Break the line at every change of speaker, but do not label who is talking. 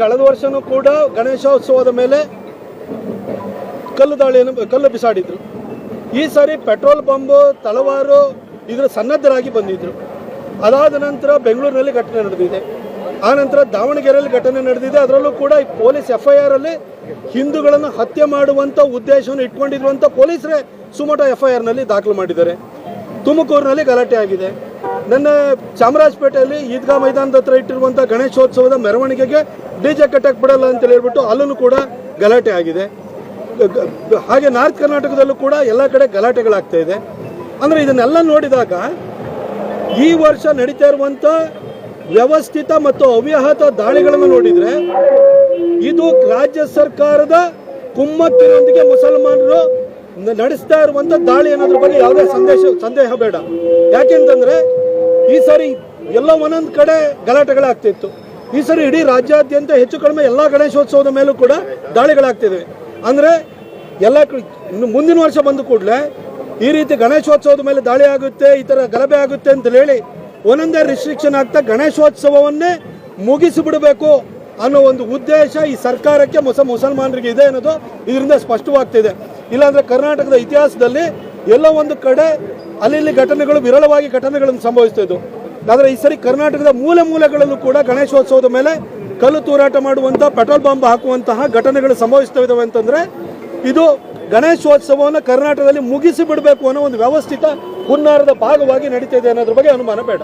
ಕಳೆದ ವರ್ಷನೂ ಕೂಡ ಗಣೇಶೋತ್ಸವದ ಮೇಲೆ ಕಲ್ಲು ದಾಳಿಯನ್ನು, ಕಲ್ಲು ಬಿಸಾಡಿದ್ರು. ಈ ಸಾರಿ ಪೆಟ್ರೋಲ್ ಬಂಬು ತಲವಾರು ಇದರ ಸನ್ನದ್ಧರಾಗಿ ಬಂದಿದ್ರು. ಅದಾದ ನಂತರ ಬೆಂಗಳೂರಿನಲ್ಲಿ ಘಟನೆ ನಡೆದಿದೆ. ಆ ನಂತರ ದಾವಣಗೆರೆಯಲ್ಲಿ ಘಟನೆ ನಡೆದಿದೆ. ಅದರಲ್ಲೂ ಕೂಡ ಈ ಪೊಲೀಸ್ ಎಫ್ ಐ ಆರ್ ಅಲ್ಲಿ ಹಿಂದೂಗಳನ್ನು ಹತ್ಯೆ ಮಾಡುವಂಥ ಉದ್ದೇಶವನ್ನು ಇಟ್ಕೊಂಡಿರುವಂಥ ಪೊಲೀಸರೇ ಸುಮಟ ಎಫ್ ಐ ಆರ್ನಲ್ಲಿ ದಾಖಲು ಮಾಡಿದ್ದಾರೆ. ತುಮಕೂರಿನಲ್ಲಿ ಗಲಾಟೆ ಆಗಿದೆ. ನನ್ನ ಚಾಮರಾಜಪೇಟೆಯಲ್ಲಿ ಈದ್ಗಾ ಮೈದಾನದ ಹತ್ರ ಇಟ್ಟಿರುವಂಥ ಗಣೇಶೋತ್ಸವದ ಮೆರವಣಿಗೆಗೆ ಡಿ ಜೆ ಬಿಡಲ್ಲ ಅಂತ ಹೇಳ್ಬಿಟ್ಟು ಅಲ್ಲೂ ಕೂಡ ಗಲಾಟೆ ಆಗಿದೆ. ಹಾಗೆ ನಾರ್ತ್ ಕರ್ನಾಟಕದಲ್ಲೂ ಕೂಡ ಎಲ್ಲ ಕಡೆ ಗಲಾಟೆಗಳಾಗ್ತಾ ಇದೆ. ಅಂದರೆ ಇದನ್ನೆಲ್ಲ ನೋಡಿದಾಗ ಈ ವರ್ಷ ನಡೀತಾ ಇರುವಂಥ ವ್ಯವಸ್ಥಿತ ಮತ್ತು ಅವ್ಯಾಹತ ದಾಳಿಗಳನ್ನು ನೋಡಿದರೆ ಇದು ರಾಜ್ಯ ಸರ್ಕಾರದ ಕುಮ್ಮಕ್ಕಿನೊಂದಿಗೆ ಮುಸಲ್ಮಾನರು ನಡೆಸ್ತಾ ಇರುವಂಥ ದಾಳಿ ಅನ್ನೋದ್ರ ಬಗ್ಗೆ ಯಾವುದೇ ಸಂದೇಶ, ಸಂದೇಹ ಬೇಡ. ಯಾಕೆಂತಂದ್ರೆ ಈ ಸಾರಿ ಎಲ್ಲ ಒಂದೊಂದು ಕಡೆ ಗಲಾಟೆಗಳಾಗ್ತಿತ್ತು. ಈ ಸರಿ ಇಡೀ ರಾಜ್ಯಾದ್ಯಂತ ಹೆಚ್ಚು ಕಡಿಮೆ ಎಲ್ಲ ಗಣೇಶೋತ್ಸವದ ಮೇಲೂ ಕೂಡ ದಾಳಿಗಳಾಗ್ತಿದ್ದಾವೆ ಅಂದರೆ ಎಲ್ಲ ಇನ್ನು ಮುಂದಿನ ವರ್ಷ ಬಂದ ಕೂಡಲೇ ಈ ರೀತಿ ಗಣೇಶೋತ್ಸವದ ಮೇಲೆ ದಾಳಿ ಆಗುತ್ತೆ, ಈ ಥರ ಗಲಭೆ ಆಗುತ್ತೆ ಅಂತ ಹೇಳಿ ಒಂದೊಂದೇ ರಿಸ್ಟ್ರಿಕ್ಷನ್ ಆಗ್ತಾ ಗಣೇಶೋತ್ಸವವನ್ನೇ ಮುಗಿಸಿಬಿಡಬೇಕು ಅನ್ನೋ ಒಂದು ಉದ್ದೇಶ ಈ ಸರ್ಕಾರಕ್ಕೆ ಮೊಸ ಮುಸಲ್ಮಾನರಿಗೆ ಇದೆ ಅನ್ನೋದು ಇದರಿಂದ ಸ್ಪಷ್ಟವಾಗ್ತಿದೆ. ಇಲ್ಲಾಂದರೆ ಕರ್ನಾಟಕದ ಇತಿಹಾಸದಲ್ಲಿ ಎಲ್ಲ ಒಂದು ಕಡೆ ಅಲ್ಲಿ ಇಲ್ಲಿ ಘಟನೆಗಳು ವಿರಳವಾಗಿ ಘಟನೆಗಳನ್ನು ಸಂಭವಿಸ್ತಾ ಇದ್ದವು ಆದರೆ ಈ ಸರಿ ಕರ್ನಾಟಕದ ಮೂಲ ಮೂಲೆಗಳಲ್ಲೂ ಕೂಡ ಗಣೇಶೋತ್ಸವದ ಮೇಲೆ ಕಲ್ಲು ತೂರಾಟ ಮಾಡುವಂಥ ಪೆಟ್ರೋಲ್ ಬಾಂಬ್ ಹಾಕುವಂತಹ ಘಟನೆಗಳು ಸಂಭವಿಸ್ತಾ ಇದ್ದಾವೆ ಅಂತಂದ್ರೆ ಇದು ಗಣೇಶೋತ್ಸವವನ್ನು ಕರ್ನಾಟಕದಲ್ಲಿ ಮುಗಿಸಿ ಬಿಡಬೇಕು ಅನ್ನೋ ಒಂದು ವ್ಯವಸ್ಥಿತ ಹುನ್ನಾರದ ಭಾಗವಾಗಿ ನಡೀತಾ ಇದೆ ಅನ್ನೋದ್ರ ಬಗ್ಗೆ ಅನುಮಾನ ಬೇಡ.